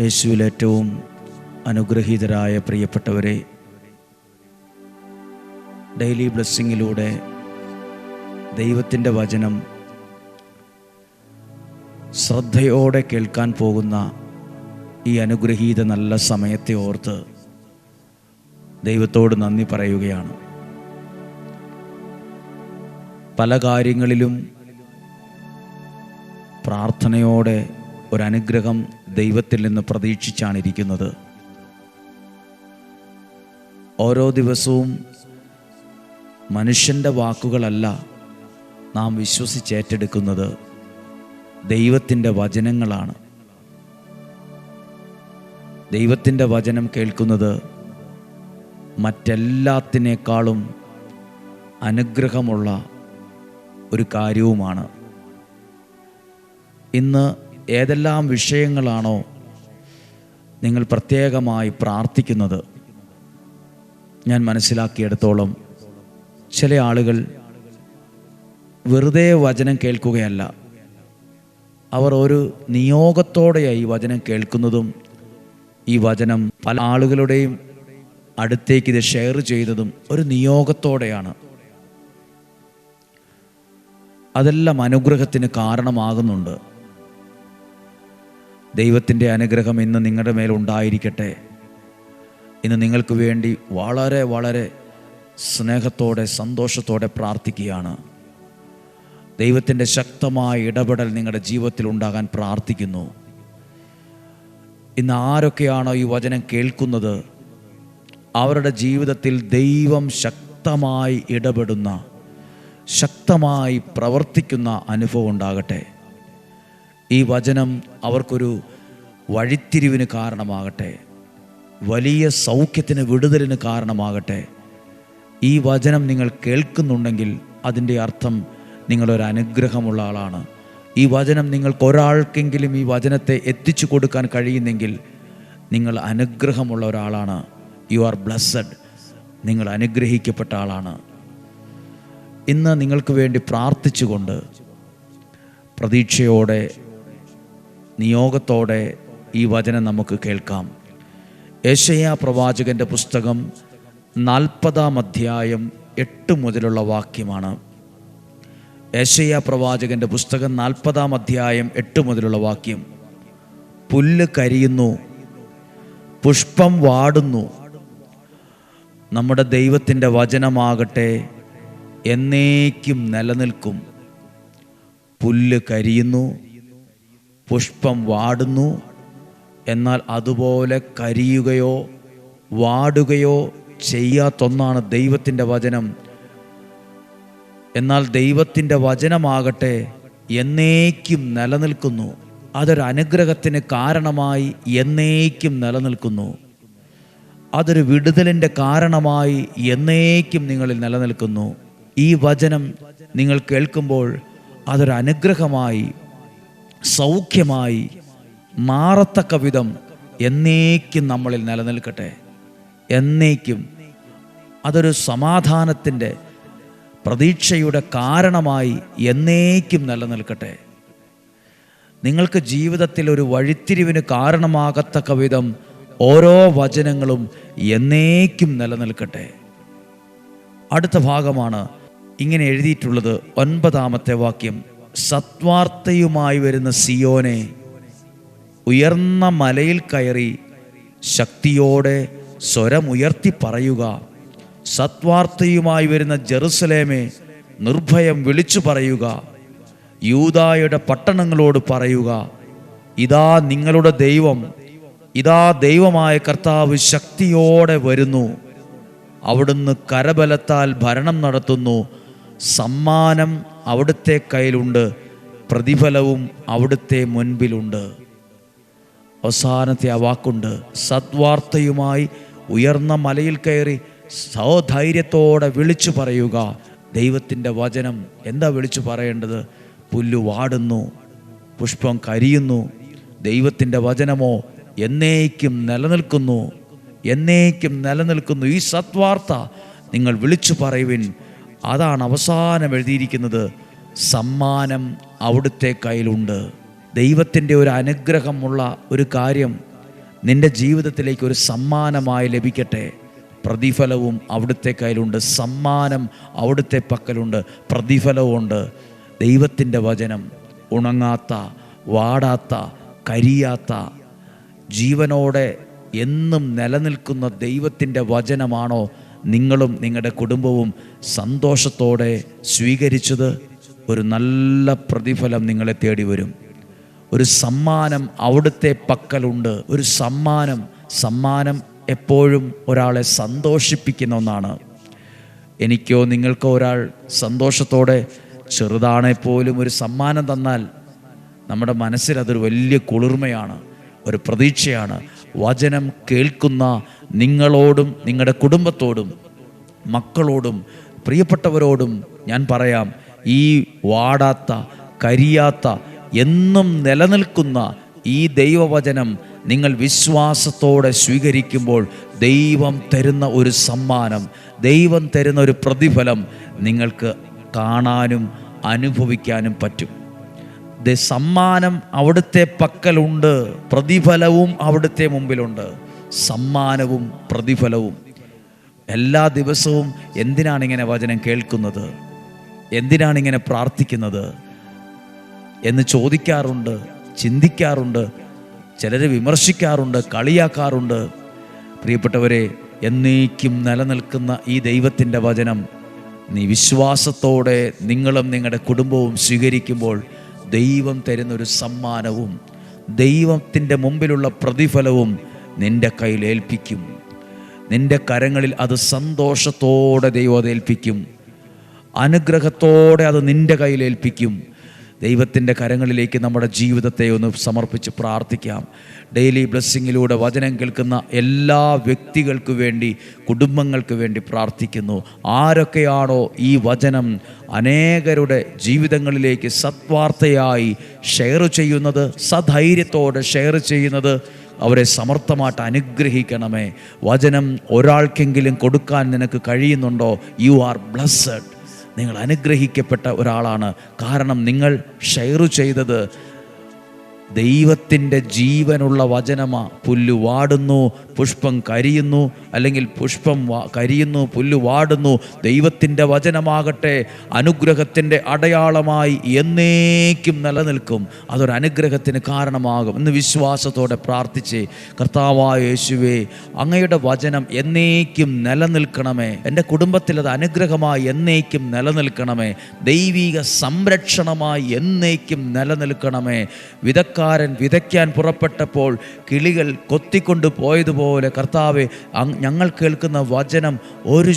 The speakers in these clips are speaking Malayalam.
യേശുവിൽ ഏറ്റവും അനുഗ്രഹീതരായ പ്രിയപ്പെട്ടവരെ ഡെയിലി ബ്ലെസ്സിങ്ങിലൂടെ ദൈവത്തിന്റെ വചനം ശ്രദ്ധയോടെ കേൾക്കാൻ പോകുന്ന ഈ അനുഗ്രഹീത നല്ല സമയത്തെ ഓർത്ത് ദൈവത്തോട് നന്ദി പറയുകയാണ്. പല കാര്യങ്ങളിലും പ്രാർത്ഥനയോടെ ഒരനുഗ്രഹം ദൈവത്തിൽ നിന്ന് പ്രതീക്ഷിച്ചാണ് ഇരിക്കുന്നത് ഓരോ ദിവസവും മനുഷ്യന്റെ വാക്കുകളല്ല നാം വിശ്വസിച്ചേറ്റെടുക്കുന്നത്. ദൈവത്തിന്റെ വചനങ്ങളാണ്. ദൈവത്തിന്റെ വചനം കേൾക്കുന്നത് മറ്റെല്ലാത്തിനേക്കാളും അനുഗ്രഹമുള്ള ഒരു കാര്യവുമാണ്. ഇന്ന് ഏതെല്ലാം വിഷയങ്ങളാണോ നിങ്ങൾ പ്രത്യേകമായി പ്രാർത്ഥിക്കുന്നത്? ഞാൻ മനസ്സിലാക്കിയെടുത്തോളം ചില ആളുകൾ വെറുതെ വചനം കേൾക്കുകയല്ല. അവർ ഒരു നിയോഗത്തോടെയായി വചനം കേൾക്കുന്നതും ഈ വചനം പല ആളുകളുടെയും അടുത്തേക്ക് ഇത് ഷെയർ ചെയ്തതും ഒരു നിയോഗത്തോടെയാണ്. അതെല്ലാം അനുഗ്രഹത്തിന് കാരണമാകുന്നുണ്ട്. ദൈവത്തിന്റെ അനുഗ്രഹം ഇന്ന് നിങ്ങളുടെ മേലുണ്ടായിരിക്കട്ടെ ഇന്ന് നിങ്ങൾക്ക് വേണ്ടി വളരെ വളരെ സ്നേഹത്തോടെ സന്തോഷത്തോടെ പ്രാർത്ഥിക്കുകയാണ്. ദൈവത്തിന്റെ ശക്തമായ ഇടപെടൽ നിങ്ങളുടെ ജീവിതത്തിൽ ഉണ്ടാകാൻ പ്രാർത്ഥിക്കുന്നു. ഇന്ന് ആരൊക്കെയാണോ ഈ വചനം കേൾക്കുന്നത്? അവരുടെ ജീവിതത്തിൽ ദൈവം ശക്തമായി ഇടപെടുന്ന ശക്തമായി പ്രവർത്തിക്കുന്ന അനുഭവം ഉണ്ടാകട്ടെ. ഈ വചനം അവർക്കൊരു വഴിത്തിരിവിന് കാരണമാകട്ടെ വലിയ സൗഖ്യത്തിന് വിടുതലിന് കാരണമാകട്ടെ. ഈ വചനം നിങ്ങൾ കേൾക്കുന്നുണ്ടെങ്കിൽ അതിന്റെ അർത്ഥം നിങ്ങളൊരു അനുഗ്രഹമുള്ള ആളാണ്. ഈ വചനം നിങ്ങൾക്ക് ഒരാൾക്കെങ്കിലും ഈ വചനത്തെ എത്തിച്ചു കൊടുക്കാൻ കഴിയുന്നെങ്കിൽ നിങ്ങൾ അനുഗ്രഹമുള്ള ഒരാളാണ്. യു ആർ ബ്ലസ്സഡ് നിങ്ങൾ അനുഗ്രഹിക്കപ്പെട്ട ആളാണ്. ഇന്ന് നിങ്ങൾക്ക് വേണ്ടി പ്രാർത്ഥിച്ചുകൊണ്ട് പ്രതീക്ഷയോടെ നിയോഗത്തോടെ ഈ വചനം നമുക്ക് കേൾക്കാം. ഏഷയ പ്രവാചകന്റെ പുസ്തകം നാൽപ്പതാം അധ്യായം എട്ട് മുതലുള്ള വാക്യമാണ്. ഏഷയ പ്രവാചകന്റെ പുസ്തകം നാൽപ്പതാം അധ്യായം എട്ട് മുതലുള്ള വാക്യം. പുല്ല് കരിയുന്നു പുഷ്പം വാടുന്നു. നമ്മുടെ ദൈവത്തിന്റെ വചനമാകട്ടെ എന്നേക്കും നിലനിൽക്കും. പുല്ല് കരിയുന്നു പുഷ്പം വാടുന്നു. എന്നാൽ അതുപോലെ കരിയുകയോ വാടുകയോ ചെയ്യാത്തൊന്നാണ് ദൈവത്തിന്റെ വചനം. എന്നാൽ ദൈവത്തിന്റെ വചനമാകട്ടെ എന്നേക്കും നിലനിൽക്കുന്നു. അതൊരു അനുഗ്രഹത്തിന് കാരണമായി എന്നേക്കും നിലനിൽക്കുന്നു. അതൊരു വിടുതലിന്റെ കാരണമായി എന്നേക്കും നിങ്ങളിൽ നിലനിൽക്കുന്നു. ഈ വചനം നിങ്ങൾ കേൾക്കുമ്പോൾ അതൊരു അനുഗ്രഹമായി സൗഖ്യമായി മാറത്തക്ക വിധം എന്നേക്കും നമ്മളിൽ നിലനിൽക്കട്ടെ. എന്നേക്കും അതൊരു സമാധാനത്തിന്റെ പ്രതീക്ഷയുടെ കാരണമായി എന്നേക്കും നിലനിൽക്കട്ടെ. നിങ്ങൾക്ക് ജീവിതത്തിൽ ഒരു വഴിത്തിരിവിന് കാരണമാകത്തക്ക വിധം ഓരോ വചനങ്ങളും എന്നേക്കും നിലനിൽക്കട്ടെ. അടുത്ത ഭാഗമാണ് ഇങ്ങനെ എഴുതിയിട്ടുള്ളത് ഒൻപതാമത്തെ വാക്യം. സത്വാർത്തയുമായി വരുന്ന സിയോനെ ഉയർന്ന മലയിൽ കയറി ശക്തിയോടെ സ്വരമുയർത്തി പറയുക. സത്വാർത്തയുമായി വരുന്ന ജെറുസലേമെ നിർഭയം വിളിച്ചു പറയുക. യൂതായുടെ പട്ടണങ്ങളോട് പറയുക. ഇതാ നിങ്ങളുടെ ദൈവം. ഇതാ ദൈവമായ കർത്താവ് ശക്തിയോടെ വരുന്നു. അവിടുന്ന് കരബലത്താൽ ഭരണം നടത്തുന്നു. സമ്മാനം അവിടുത്തെ കയ്യിലുണ്ട്. പ്രതിഫലവും അവിടുത്തെ മുൻപിലുണ്ട്. അവസാനത്തെ ആ വാക്കുണ്ട്. സദ്വാർത്തയുമായി ഉയർന്ന മലയിൽ കയറി സൗധൈര്യത്തോടെ വിളിച്ചു പറയുക. ദൈവത്തിന്റെ വചനം എന്താ വിളിച്ചു പറയേണ്ടത്? പുല്ല് വാടുന്നു പുഷ്പം കരിയുന്നു. ദൈവത്തിന്റെ വചനമോ എന്നേക്കും നിലനിൽക്കുന്നു. എന്നേക്കും നിലനിൽക്കുന്നു. ഈ സത്വാർത്ത നിങ്ങൾ വിളിച്ചു പറയുവിൻ. അതാണ് അവസാനം എഴുതിയിരിക്കുന്നത്. സമ്മാനം അവിടുത്തെ കയ്യിലുണ്ട്. ദൈവത്തിന്റെ ഒരു അനുഗ്രഹമുള്ള ഒരു കാര്യം നിന്റെ ജീവിതത്തിലേക്ക് ഒരു സമ്മാനമായി ലഭിക്കട്ടെ. പ്രതിഫലവും അവിടുത്തെ കയ്യിലുണ്ട്. സമ്മാനം അവിടുത്തെ പക്കലുണ്ട്. പ്രതിഫലവുമുണ്ട്. ദൈവത്തിന്റെ വചനം ഉണങ്ങാത്ത വാടാത്ത കരിയാത്ത ജീവനോടെ എന്നും നിലനിൽക്കുന്ന ദൈവത്തിന്റെ വചനമാണോ നിങ്ങളും നിങ്ങളുടെ കുടുംബവും സന്തോഷത്തോടെ സ്വീകരിച്ചത് ഒരു നല്ല പ്രതിഫലം നിങ്ങളെ തേടി വരും. ഒരു സമ്മാനം അവിടുത്തെ പക്കലുണ്ട്. ഒരു സമ്മാനം സമ്മാനം എപ്പോഴും ഒരാളെ സന്തോഷിപ്പിക്കുന്ന ഒന്നാണ്. എനിക്കോ നിങ്ങൾക്കോ ഒരാൾ സന്തോഷത്തോടെ ചെറുതാണെ പോലും ഒരു സമ്മാനം തന്നാൽ നമ്മുടെ മനസ്സിൽ അതൊരു വലിയ കുളിർമയാണ് ഒരു പ്രതീക്ഷയാണ്. വചനം കേൾക്കുന്ന നിങ്ങളോടും നിങ്ങളുടെ കുടുംബത്തോടും മക്കളോടും പ്രിയപ്പെട്ടവരോടും ഞാൻ പറയാം ഈ വാടാത്ത കരിയാത്ത എന്നും നിലനിൽക്കുന്ന ഈ ദൈവവചനം നിങ്ങൾ വിശ്വാസത്തോടെ സ്വീകരിക്കുമ്പോൾ ദൈവം തരുന്ന ഒരു സമ്മാനം ദൈവം തരുന്ന ഒരു പ്രതിഫലം നിങ്ങൾക്ക് കാണാനും അനുഭവിക്കാനും പറ്റും. സമ്മാനം അവിടുത്തെ പക്കലുണ്ട് പ്രതിഫലവും അവിടുത്തെ മുമ്പിലുണ്ട്. സമ്മാനവും പ്രതിഫലവും. എല്ലാ ദിവസവും എന്തിനാണ് ഇങ്ങനെ വചനം കേൾക്കുന്നത്? എന്തിനാണ് ഇങ്ങനെ പ്രാർത്ഥിക്കുന്നത്? എന്ന് ചോദിക്കാറുണ്ട് ചിന്തിക്കാറുണ്ട് ചിലർ വിമർശിക്കാറുണ്ട് കളിയാക്കാറുണ്ട്. പ്രിയപ്പെട്ടവരെ എന്നേക്കും നിലനിൽക്കുന്ന ഈ ദൈവത്തിന്റെ വചനം നീ വിശ്വാസത്തോടെ നിങ്ങളും നിങ്ങളുടെ കുടുംബവും സ്വീകരിക്കുമ്പോൾ ദൈവം തരുന്നൊരു സമ്മാനവും ദൈവത്തിന്റെ മുമ്പിലുള്ള പ്രതിഫലവും നിന്റെ കയ്യിൽ ഏൽപ്പിക്കും. നിന്റെ കരങ്ങളിൽ അത് സന്തോഷത്തോടെ ദൈവം അത് ഏൽപ്പിക്കും. അനുഗ്രഹത്തോടെ അത് നിന്റെ കയ്യിൽ ഏൽപ്പിക്കും. ദൈവത്തിന്റെ കരങ്ങളിലേക്ക് നമ്മുടെ ജീവിതത്തെ ഒന്ന് സമർപ്പിച്ച് പ്രാർത്ഥിക്കാം. ഡെയിലി ബ്ലെസ്സിങ്ങിലൂടെ വചനം കേൾക്കുന്ന എല്ലാ വ്യക്തികൾക്ക് വേണ്ടി കുടുംബങ്ങൾക്ക് വേണ്ടി പ്രാർത്ഥിക്കുന്നു. ആരൊക്കെയാണോ ഈ വചനം അനേകരുടെ ജീവിതങ്ങളിലേക്ക് സത്വാർത്ഥയായി ഷെയർ ചെയ്യുന്നത് സധൈര്യത്തോടെ ഷെയർ ചെയ്യുന്നത് അവരെ സമർത്ഥമായിട്ട് അനുഗ്രഹിക്കണമേ. വചനം ഒരാൾക്കെങ്കിലും കൊടുക്കാൻ നിനക്ക് കഴിയുന്നുണ്ടോ? യു ആർ ബ്ലസ്സഡ് നിങ്ങൾ അനുഗ്രഹിക്കപ്പെട്ട ഒരാളാണ്. കാരണം നിങ്ങൾ ഷെയർ ചെയ്തത് ദൈവത്തിന്റെ ജീവനുള്ള വചനമാ. പുല്ല് വാടുന്നു പുഷ്പം കരിയുന്നു അല്ലെങ്കിൽ പുഷ്പം കരിയുന്നു പുല്ല് വാടുന്നു. ദൈവത്തിന്റെ വചനമാകട്ടെ അനുഗ്രഹത്തിന്റെ അടയാളമായി എന്നേക്കും നിലനിൽക്കും. അതൊരു അനുഗ്രഹത്തിന് കാരണമാകും എന്ന് വിശ്വാസത്തോടെ പ്രാർത്ഥിച്ച് കർത്താവായ യേശുവേ അങ്ങയുടെ വചനം എന്നേക്കും നിലനിൽക്കണമേ. എന്റെ കുടുംബത്തിൽ അത് അനുഗ്രഹമായി എന്നേക്കും നിലനിൽക്കണമേ. ദൈവിക സംരക്ഷണമായി എന്നേക്കും നിലനിൽക്കണമേ. വിതക്കാരൻ വിതയ്ക്കാൻ പുറപ്പെട്ടപ്പോൾ കിളികൾ കൊത്തിക്കൊണ്ട് പോയതുപോലെ കർത്താവെ ഞങ്ങൾ കേൾക്കുന്ന വചനം ഒരു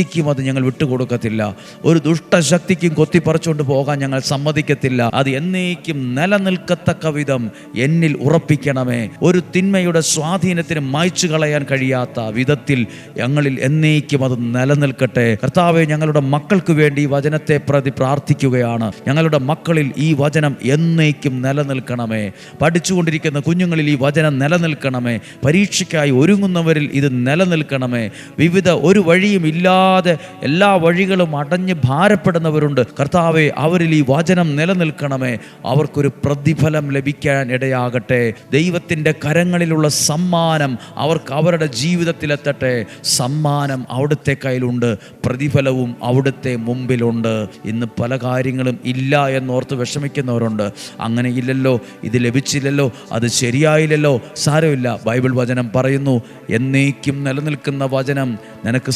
ശക്തിക്കും അത് ഞങ്ങൾ വിട്ടുകൊടുക്കത്തില്ല. ഒരു ദുഷ്ടശക്തിക്കും കൊത്തിപ്പറിച്ചുകൊണ്ട് പോകാൻ ഞങ്ങൾ സമ്മതിക്കത്തില്ല. അത് എന്നേക്കും നിലനിൽക്കത്തക്ക വിധം എന്നിൽ ഉറപ്പിക്കണമേ. ഒരു തിന്മയുടെ സ്വാധീനത്തിന് മായ്ച്ചു കളയാൻ കഴിയാത്ത വിധത്തിൽ ഞങ്ങളിൽ എന്നേക്കും അത് നിലനിൽക്കട്ടെ. കർത്താവെ ഞങ്ങളുടെ മക്കൾക്ക് വേണ്ടി ഈ വചനത്തെ പ്രതി പ്രാർത്ഥിക്കുകയാണ്. ഞങ്ങളുടെ മക്കളിൽ ഈ വചനം എന്നേക്കും നിലനിൽക്കണമേ. പഠിച്ചുകൊണ്ടിരിക്കുന്ന കുഞ്ഞുങ്ങളിൽ ഈ വചനം നിലനിൽക്കണമേ. പരീക്ഷയ്ക്കായി ഒരുങ്ങുന്നവരിൽ ഇത് നിലനിൽക്കണമേ. വിവിധ ഒരു വഴിയും ഇല്ലാതെ എല്ലാ വഴികളും അടഞ്ഞ് ഭാരപ്പെടുന്നവരുണ്ട്. കർത്താവെ അവരിൽ ഈ വചനം നിലനിൽക്കണമേ. അവർക്കൊരു പ്രതിഫലം ലഭിക്കാൻ ഇടയാകട്ടെ. ദൈവത്തിന്റെ കരങ്ങളിലുള്ള സമ്മാനം അവർക്ക് അവരുടെ ജീവിതത്തിലെത്തട്ടെ. സമ്മാനം അവിടുത്തെ കയ്യിലുണ്ട്. പ്രതിഫലവും അവിടുത്തെ മുമ്പിലുണ്ട്. ഇന്ന് പല കാര്യങ്ങളും ഇല്ല എന്നോർത്ത് വിഷമിക്കുന്നവരുണ്ട്. അങ്ങനെ ഇല്ലല്ലോ ഇത് ലഭിച്ചില്ലല്ലോ അത് ശരിയായില്ലല്ലോ സാരമില്ല. ബൈബിൾ വചനം പറയുന്നു എന്നേക്കും നിലനിൽക്കുന്ന വചനം നിനക്ക്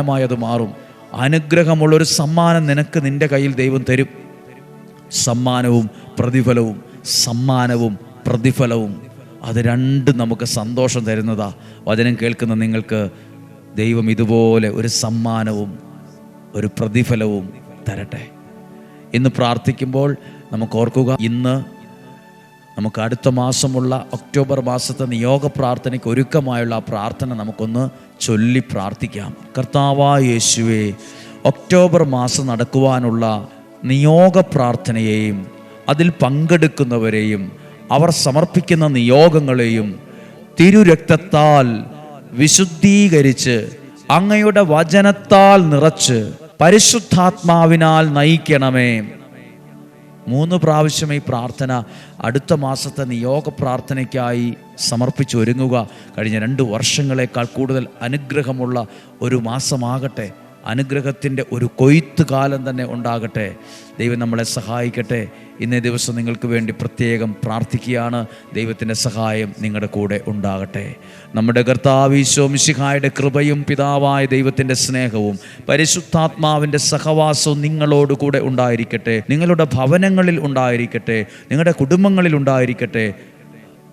സമ്മാനമായത് മാറും. അനുഗ്രഹമുള്ളൊരു സമ്മാനം നിനക്ക് നിന്റെ കയ്യിൽ ദൈവം തരും. സമ്മാനവും പ്രതിഫലവും സമ്മാനവും പ്രതിഫലവും. അത് രണ്ടും നമുക്ക് സന്തോഷം തരുന്നതാ. വചനം കേൾക്കുന്ന നിങ്ങൾക്ക് ദൈവം ഇതുപോലെ ഒരു സമ്മാനവും ഒരു പ്രതിഫലവും തരട്ടെ. ഇന്ന് പ്രാർത്ഥിക്കുമ്പോൾ നമുക്ക് ഓർക്കുക ഇന്ന് നമുക്ക് അടുത്ത മാസമുള്ള ഒക്ടോബർ മാസത്തെ നിയോഗ പ്രാർത്ഥനയ്ക്ക് ഒരുക്കമായുള്ള ആ പ്രാർത്ഥന നമുക്കൊന്ന് ചൊല്ലി പ്രാർത്ഥിക്കാം. കർത്താവാ യേശുവേ ഒക്ടോബർ മാസം നടക്കുവാനുള്ള നിയോഗ പ്രാർത്ഥനയെയും അതിൽ പങ്കെടുക്കുന്നവരെയും അവർ സമർപ്പിക്കുന്ന നിയോഗങ്ങളെയും തിരുരക്തത്താൽ വിശുദ്ധീകരിച്ച് അങ്ങയുടെ വചനത്താൽ നിറച്ച് പരിശുദ്ധാത്മാവിനാൽ നയിക്കണമേ. മൂന്ന് പ്രാവശ്യം ഈ പ്രാർത്ഥന അടുത്ത മാസത്തെ നിയോഗ പ്രാർത്ഥനയ്ക്കായി സമർപ്പിച്ചൊരുങ്ങുക കഴിഞ്ഞ രണ്ട് വർഷങ്ങളെക്കാൾ കൂടുതൽ അനുഗ്രഹമുള്ള ഒരു മാസമാകട്ടെ. അനുഗ്രഹത്തിന്റെ ഒരു കൊയ്ത്ത് കാലം തന്നെ ഉണ്ടാകട്ടെ. ദൈവം നമ്മളെ സഹായിക്കട്ടെ. ഇന്നേ ദിവസം നിങ്ങൾക്ക് വേണ്ടി പ്രത്യേകം പ്രാർത്ഥിക്കുകയാണ്. ദൈവത്തിന്റെ സഹായം നിങ്ങളുടെ കൂടെ ഉണ്ടാകട്ടെ. നമ്മുടെ കർത്താവീശോ മിശിഹായുടെ കൃപയും പിതാവായ ദൈവത്തിന്റെ സ്നേഹവും പരിശുദ്ധാത്മാവിന്റെ സഹവാസവും നിങ്ങളോട് കൂടെ ഉണ്ടായിരിക്കട്ടെ. നിങ്ങളുടെ ഭവനങ്ങളിൽ ഉണ്ടായിരിക്കട്ടെ. നിങ്ങളുടെ കുടുംബങ്ങളിൽ ഉണ്ടായിരിക്കട്ടെ.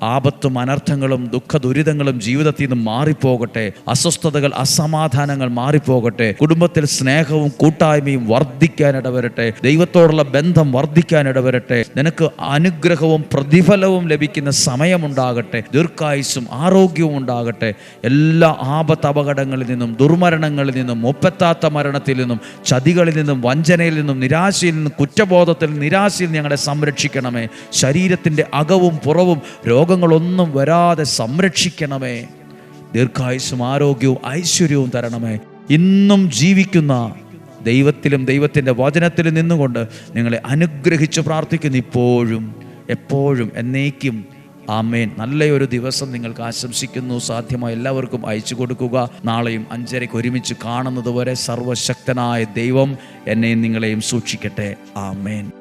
ആപത്തും അനർത്ഥങ്ങളും ദുഃഖ ദുരിതങ്ങളും ജീവിതത്തിൽ നിന്ന് മാറിപ്പോകട്ടെ അസ്വസ്ഥതകൾ അസമാധാനങ്ങൾ മാറിപ്പോകട്ടെ കുടുംബത്തിൽ സ്നേഹവും കൂട്ടായ്മയും വർദ്ധിക്കാനിടവരട്ടെ ദൈവത്തോടുള്ള ബന്ധം വർദ്ധിക്കാനിടവരട്ടെ നിനക്ക് അനുഗ്രഹവും പ്രതിഫലവും ലഭിക്കുന്ന സമയമുണ്ടാകട്ടെ ദീർഘായുസും ആരോഗ്യവും ഉണ്ടാകട്ടെ. എല്ലാ ആപത്ത് അപകടങ്ങളിൽ നിന്നും ദുർമരണങ്ങളിൽ നിന്നും ഒപ്പത്താത്ത മരണത്തിൽ നിന്നും ചതികളിൽ നിന്നും വഞ്ചനയിൽ നിന്നും നിരാശയിൽ നിന്നും കുറ്റബോധത്തിൽ നിരാശയിൽ ഞങ്ങളെ സംരക്ഷിക്കണമേ. ശരീരത്തിന്റെ അകവും പുറവും രോഗങ്ങളൊന്നും വരാതെ സംരക്ഷിക്കണമേ. ദീർഘായുസും ആരോഗ്യവും ഐശ്വര്യവും തരണമേ. ഇന്നും ജീവിക്കുന്ന ദൈവത്തിലും ദൈവത്തിന്റെ വചനത്തിലും നിന്നുകൊണ്ട് നിങ്ങളെ അനുഗ്രഹിച്ച് പ്രാർത്ഥിക്കുന്നു ഇപ്പോഴും എപ്പോഴും എന്നേക്കും. ആമേൻ. നല്ലൊരു ദിവസം നിങ്ങൾക്ക് ആശംസിക്കുന്നു. സാധ്യമായ എല്ലാവർക്കും അയച്ചു കൊടുക്കുക. നാളെയും അഞ്ചരയ്ക്ക് ഒരുമിച്ച് കാണുന്നതുവരെ സർവശക്തനായ ദൈവം എന്നെയും നിങ്ങളെയും സൂക്ഷിക്കട്ടെ. ആമേൻ.